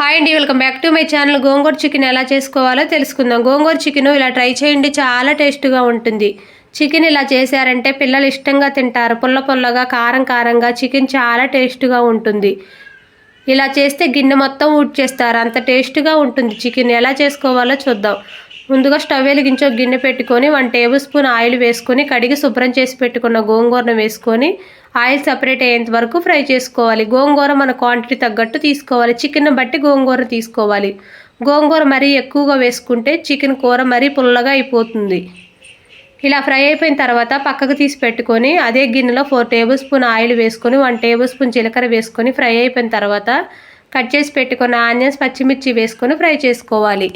Hi అండి welcome back to my channel. Gongura chicken ఎలా చేసుకోవాలో తెలుసుకుందాం. గోంగూర చికెన్ ఇలా ట్రై చేయండి చాలా టేస్ట్గా ఉంటుంది. చికెన్ ఇలా చేశారంటే పిల్లలు ఇష్టంగా తింటారు. పుల్ల పుల్లగా కారం కారంగా చికెన్ చాలా టేస్ట్గా ఉంటుంది. ఇలా చేస్తే గిన్నె మొత్తం ఊడ్చేస్తారు అంత టేస్ట్గా ఉంటుంది చికెన్. ఎలా చేసుకోవాలో చూద్దాం. ముందుగా స్టవ్ వెలిగించి ఒక గిన్నె పెట్టుకొని వన్ టేబుల్ స్పూన్ ఆయిల్ వేసుకొని కడిగి శుభ్రం చేసి పెట్టుకున్న గోంగూరను వేసుకొని ఆయిల్ సపరేట్ అయ్యేంత వరకు ఫ్రై చేసుకోవాలి. గోంగూర మన క్వాంటిటీ తగ్గట్టు తీసుకోవాలి. చికెన్ బట్టి గోంగూర తీసుకోవాలి. గోంగూర మరీ ఎక్కువగా వేసుకుంటే చికెన్ కూర మరీ పుల్లగా అయిపోతుంది. ఇలా ఫ్రై అయిపోయిన తర్వాత పక్కకు తీసి పెట్టుకొని అదే గిన్నెలో ఫోర్ టేబుల్ స్పూన్ ఆయిల్ వేసుకొని వన్ టేబుల్ స్పూన్ జీలకర్ర వేసుకొని ఫ్రై అయిపోయిన తర్వాత కట్ చేసి పెట్టుకున్న ఆనియన్స్ పచ్చిమిర్చి వేసుకొని ఫ్రై చేసుకోవాలి.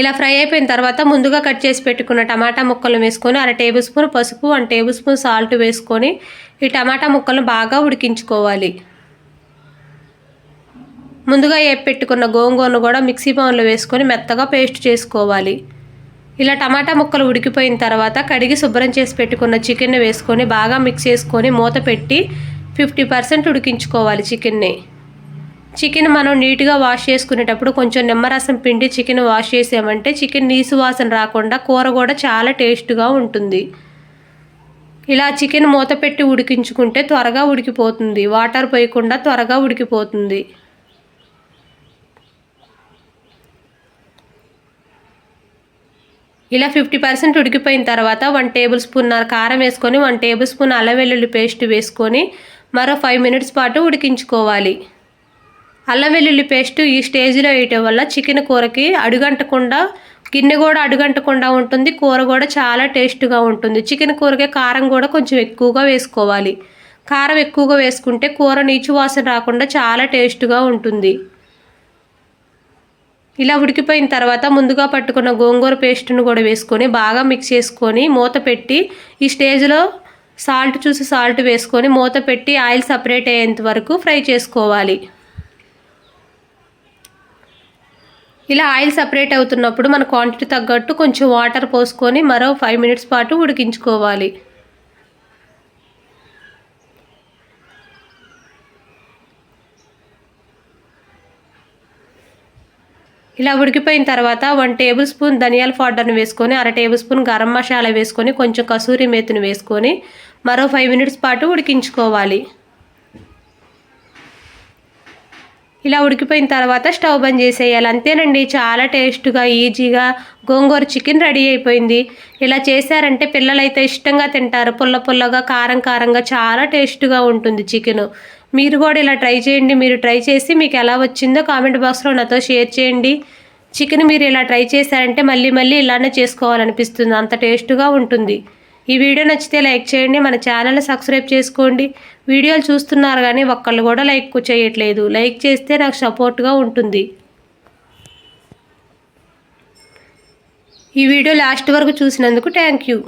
ఇలా ఫ్రై అయిపోయిన తర్వాత ముందుగా కట్ చేసి పెట్టుకున్న టమాటా ముక్కలు వేసుకొని అర టేబుల్ స్పూన్ పసుపు వన్ టేబుల్ స్పూన్ సాల్ట్ వేసుకొని ఈ టమాటా ముక్కలను బాగా ఉడికించుకోవాలి. ముందుగా ఏ పెట్టుకున్న గోంగూరను కూడా మిక్సీ బౌన్లో వేసుకొని మెత్తగా పేస్ట్ చేసుకోవాలి. ఇలా టమాటా ముక్కలు ఉడికిపోయిన తర్వాత కడిగి శుభ్రం చేసి పెట్టుకున్న చికెన్ వేసుకొని బాగా మిక్స్ చేసుకొని మూత పెట్టి ఫిఫ్టీ పర్సెంట్ ఉడికించుకోవాలి చికెన్ని. చికెన్ మనం నీట్గా వాష్ చేసుకునేటప్పుడు కొంచెం నిమ్మరసం పిండి చికెన్ వాష్ చేసామంటే చికెన్ నీసు వాసన రాకుండా కూర కూడా చాలా టేస్ట్గా ఉంటుంది. ఇలా చికెన్ మూత పెట్టి ఉడికించుకుంటే త్వరగా ఉడికిపోతుంది. వాటర్ పోయకుండా త్వరగా ఉడికిపోతుంది. ఇలా ఫిఫ్టీ పర్సెంట్ ఉడికిపోయిన తర్వాత వన్ టేబుల్ స్పూన్ కారం వేసుకొని వన్ టేబుల్ స్పూన్ అల్లం వెల్లుల్లి పేస్ట్ వేసుకొని మరో ఫైవ్ మినిట్స్ పాటు ఉడికించుకోవాలి. అల్లం వెల్లుల్లి పేస్ట్ ఈ స్టేజ్లో వేయటం వల్ల చికెన్ కూరకి అడుగంటకుండా గిన్నె కూడా అడుగంటకుండా ఉంటుంది. కూర కూడా చాలా టేస్ట్గా ఉంటుంది. చికెన్ కూరకి కారం కూడా కొంచెం ఎక్కువగా వేసుకోవాలి. కారం ఎక్కువగా వేసుకుంటే కూర నీచు వాసన రాకుండా చాలా టేస్ట్గా ఉంటుంది. ఇలా ఉడికిపోయిన తర్వాత ముందుగా పట్టుకున్న గోంగూర పేస్ట్ను కూడా వేసుకొని బాగా మిక్స్ చేసుకొని మూత పెట్టి ఈ స్టేజ్లో సాల్ట్ చూసి సాల్ట్ వేసుకొని మూత పెట్టి ఆయిల్ సపరేట్ అయ్యేంత వరకు ఫ్రై చేసుకోవాలి. ఇలా ఆయిల్ సపరేట్ అవుతున్నప్పుడు మన క్వాంటిటీ తగ్గట్టు కొంచెం వాటర్ పోసుకొని మరో ఫైవ్ మినిట్స్ పాటు ఉడికించుకోవాలి. ఇలా ఉడికిపోయిన తర్వాత వన్ టేబుల్ స్పూన్ ధనియాల పౌడర్ని వేసుకొని అర టేబుల్ స్పూన్ గరం మసాలా వేసుకొని కొంచెం కసూరి మేతిని వేసుకొని మరో ఫైవ్ మినిట్స్ పాటు ఉడికించుకోవాలి. ఇలా ఉడికిపోయిన తర్వాత స్టవ్ బంద్ చేసేయాలి. అంతేనండి చాలా టేస్ట్గా ఈజీగా గోంగూర చికెన్ రెడీ అయిపోయింది. ఇలా చేశారంటే పిల్లలైతే ఇష్టంగా తింటారు. పుల్ల పుల్లగా కారం కారంగా చాలా టేస్ట్గా ఉంటుంది చికెన్. మీరు కూడా ఇలా ట్రై చేయండి. మీరు ట్రై చేసి మీకు ఎలా వచ్చిందో కామెంట్ బాక్స్లో నాతో షేర్ చేయండి. చికెన్ మీరు ఇలా ట్రై చేశారంటే మళ్ళీ మళ్ళీ ఇలానే చేసుకోవాలనిపిస్తుంది. అంత టేస్ట్గా ఉంటుంది. ఈ వీడియో నచ్చితే లైక్ చేయండి మన ఛానల్ని సబ్స్క్రైబ్ చేసుకోండి. వీడియోలు చూస్తున్నారు కానీ ఒక్కళ్ళు కూడా లైక్ చేయట్లేదు. లైక్ చేస్తే నాకు సపోర్ట్గా ఉంటుంది. ఈ వీడియో లాస్ట్ వరకు చూసినందుకు థ్యాంక్ యూ.